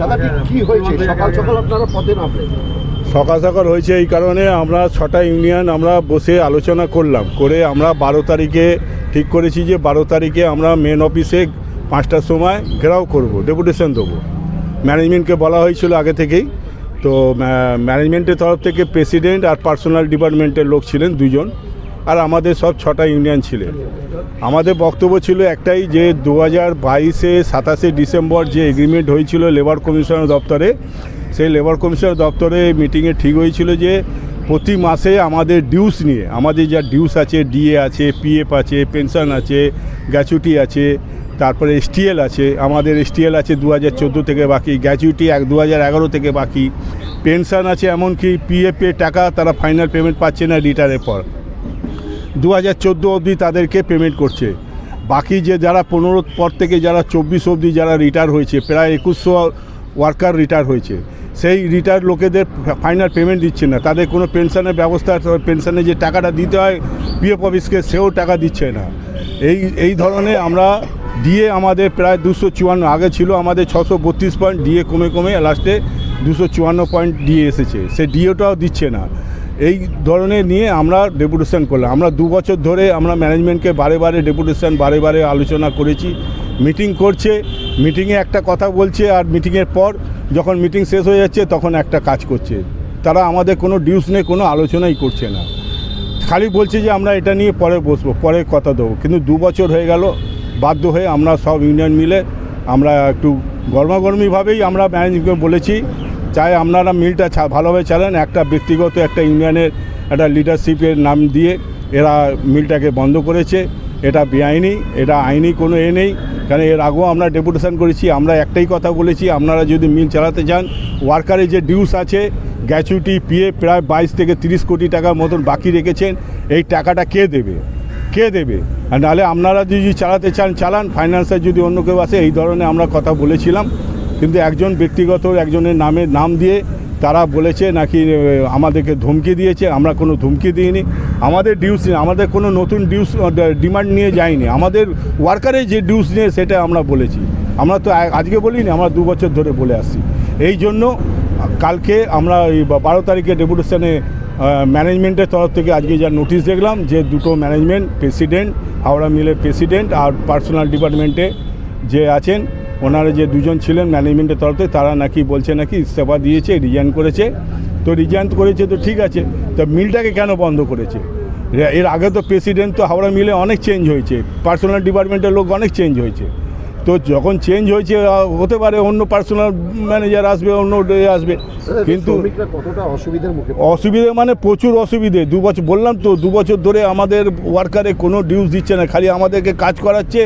সকাল সকাল সকাল সকাল হয়েছে এই কারণে আমরা ছটা ইউনিয়ন আমরা বসে আলোচনা করলাম। করে আমরা বারো তারিখে ঠিক করেছি যে বারো তারিখে আমরা মেন অফিসে পাঁচটার সময় ঘেরাও করব ডেপুটেশন দেবো। ম্যানেজমেন্টকে বলা হয়েছিল আগে থেকেই। তো ম্যানেজমেন্টের তরফ থেকে প্রেসিডেন্ট আর পার্সোনাল ডিপার্টমেন্টের লোক ছিলেন দুজন আর আমাদের সব ছটা ইউনিয়ন ছিলেন। আমাদের বক্তব্য ছিল একটাই যে দু হাজার বাইশে সাতাশে ডিসেম্বর যে এগ্রিমেন্ট হয়েছিল লেবার কমিশনার দপ্তরে, সেই লেবার কমিশনার দপ্তরে মিটিংয়ে ঠিক হয়েছিল যে প্রতি মাসে আমাদের ডিউস নিয়ে, আমাদের যা ডিউস আছে ডিএ আছে পিএফ আছে পেনশন আছে গ্যাচুটি আছে, তারপরে এসটিএল আছে, আমাদের এসটিএল আছে দু হাজার চোদ্দ থেকে বাকি গ্যাচুইটি এক দু হাজার এগারো থেকে বাকি পেনশন আছে এমনকি পিএফের টাকা তারা ফাইনাল পেমেন্ট পাচ্ছে না রিটায়ারের পর। দু হাজার চোদ্দ অবধি তাদেরকে পেমেন্ট করছে। বাকি যে যারা পনেরো পর থেকে যারা চব্বিশ অবধি যারা রিটায়ার হয়েছে, প্রায় একুশশো ওয়ার্কার রিটায়ার হয়েছে। সেই রিটায়ার লোকেদের ফাইনাল পেমেন্ট দিচ্ছে না। তাদের কোনো পেনশনের ব্যবস্থা পেনশনের যে টাকাটা দিতে হয় পিএফ অফিসকে সেও টাকা দিচ্ছে না। এই এই ধরনের আমরা ডিএ আমাদের প্রায় দুশো চুয়ান্ন, আগে ছিল আমাদের ছশো বত্রিশ পয়েন্ট ডিএ কমে কমে লাস্টে দুশো চুয়ান্ন পয়েন্ট ডিএ এসেছে। সে ডিএটাও দিচ্ছে না। এই ধরনের নিয়ে আমরা ডেপুটেশন করলাম। আমরা দু বছর ধরে আমরা ম্যানেজমেন্টকে বারে বারে ডেপুটেশন, বারে বারে আলোচনা করেছি, মিটিং করছে, মিটিংয়ে একটা কথা বলছে আর মিটিংয়ের পর যখন মিটিং শেষ হয়ে যাচ্ছে তখন একটা কাজ করছে। তারা আমাদের কোনো ডিউস নিয়ে কোনো আলোচনাই করছে না। খালি বলছে যে আমরা এটা নিয়ে পরে বসবো, পরে কথা দেবো। কিন্তু দু বছর হয়ে গেল, বাধ্য হয়ে আমরা সব ইউনিয়ন মিলে আমরা একটু গরমাগরমিভাবেই আমরা ম্যানেজমেন্টকে বলেছি চাই আপনারা মিলটা ভালোভাবে চালান। একটা ব্যক্তিগত, একটা ইউনিয়নের একটা লিডারশিপের নাম দিয়ে এরা মিলটাকে বন্ধ করেছে। এটা বেআইনি, এটা আইনি কোনো এ নেই। কারণ এর আগেও আমরা ডেপুটেশন করেছি, আমরা একটাই কথা বলেছি, আপনারা যদি মিল চালাতে চান ওয়ার্কারের যে ডিউস আছে, গ্যাচুইটি পিএ প্রায় বাইশ থেকে তিরিশ কোটি টাকার মতন বাকি রেখেছেন, এই টাকাটা কে দেবে? কে দেবে? আর নাহলে আপনারা যদি চালাতে চান, চালান। ফাইন্যান্সের যদি অন্য কেউ আসে, এই ধরনের আমরা কথা বলেছিলাম। কিন্তু একজন ব্যক্তিগত একজনের নামে নাম দিয়ে তারা বলেছে নাকি আমাদেরকে ধমকি দিয়েছে, আমরা কোনো ধমকি দিইনি। আমাদের ডিউস আমাদের কোনো নতুন ডিউস ডিমান্ড নিয়ে যাইনি আমাদের ওয়ার্কারের যে ডিউস নিয়ে সেটা আমরা বলেছি। আমরা তো আজকে বলিনি, আমরা দু বছর ধরে বলে আসছি। এই জন্য কালকে আমরা এই বারো তারিখে ডেপুটেশনে ম্যানেজমেন্টের তরফ থেকে আজকে যা নোটিশ দেখলাম যে দুটো ম্যানেজমেন্ট প্রেসিডেন্ট হাওড়া মিলের প্রেসিডেন্ট আর পার্সোনাল ডিপার্টমেন্টে যে আছেন ওনারা যে দুজন ছিলেন ম্যানেজমেন্টের তরফে তারা নাকি বলছে নাকি ইস্তফা দিয়েছে রিজাইন করেছে। তো রিজাইন করেছে তো ঠিক আছে, তো মিলটাকে কেন বন্ধ করেছে? এর আগে তো প্রেসিডেন্ট তো হাওড়া মিলে অনেক চেঞ্জ হয়েছে পার্সোনাল ডিপার্টমেন্টের লোক অনেক চেঞ্জ হয়েছে। তো যখন চেঞ্জ হয়েছে হতে পারে অন্য পার্সোনাল ম্যানেজার আসবে অন্য আসবে। কিন্তু কিন্তু অসুবিধে মানে প্রচুর অসুবিধে। দু বছর বললাম তো দু বছর ধরে আমাদের ওয়ার্কারে কোনো ডিউস দিচ্ছে না খালি আমাদেরকে কাজ করাচ্ছে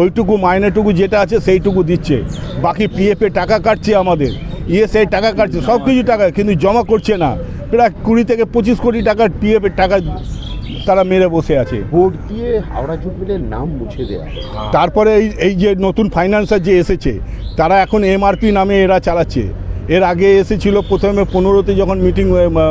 ওইটুকু মাইনেটুকু যেটা আছে সেইটুকু দিচ্ছে। বাকি পিএফে টাকা কাটছে আমাদের ইএসআই টাকা কাটছে সব কিছু টাকা কিন্তু জমা করছে না। প্রায় কুড়ি থেকে পঁচিশ কোটি টাকার পিএফের টাকা তারা মেরে বসে আছে। ভোট দিয়ে হাওড়া জুট মিলের নাম মুছে দেয়া তারপরে এই এই যে নতুন ফাইন্যান্সার যে এসেছে তারা এখন এমআরপি নামে এরা চালাচ্ছে। এর আগে এসেছিল প্রথমে পনেরোতে যখন মিটিং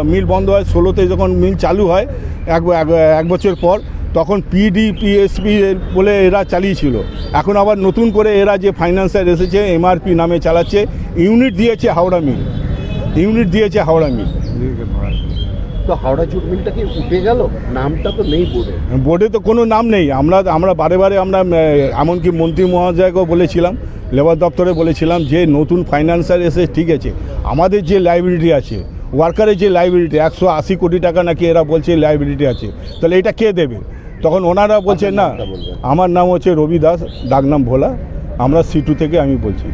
মিল বন্ধ হয় ষোলোতে যখন মিল চালু হয় এক এক- এক বছর পর তখন পিডি পিএসপি বলে এরা চালিয়েছিল। এখন আবার নতুন করে এরা যে ফাইন্যান্সার এসেছে এমআরপি নামে চালাচ্ছে ইউনিট দিয়েছে হাওড়া মিল। ইউনিট দিয়েছে হাওড়া মিল। তো হাওড়া জুট মিলটা কি উঠে গেল? নামটা তো নেই বোর্ডে। বোর্ডে তো কোনো নাম নেই। আমরা আমরা বারে বারে আমরা এমনকি মন্ত্রী মহোদয়কেও বলেছিলাম লেবার দপ্তরে বলেছিলাম যে নতুন ফাইন্যান্সার এসে ঠিক আছে আমাদের যে লাইব্রেরি আছে ওয়ার্কারের যে লাইব্রেরিটি একশো আশি কোটি টাকা নাকি এরা বলছে লাইব্রেরিটি আছে তাহলে এটা কে দেবে? তখন ওনারা বলছেন না। আমার নাম হচ্ছে রবি দাস ডাকনাম ভোলা আমরা সিটু থেকে আমি বলছি।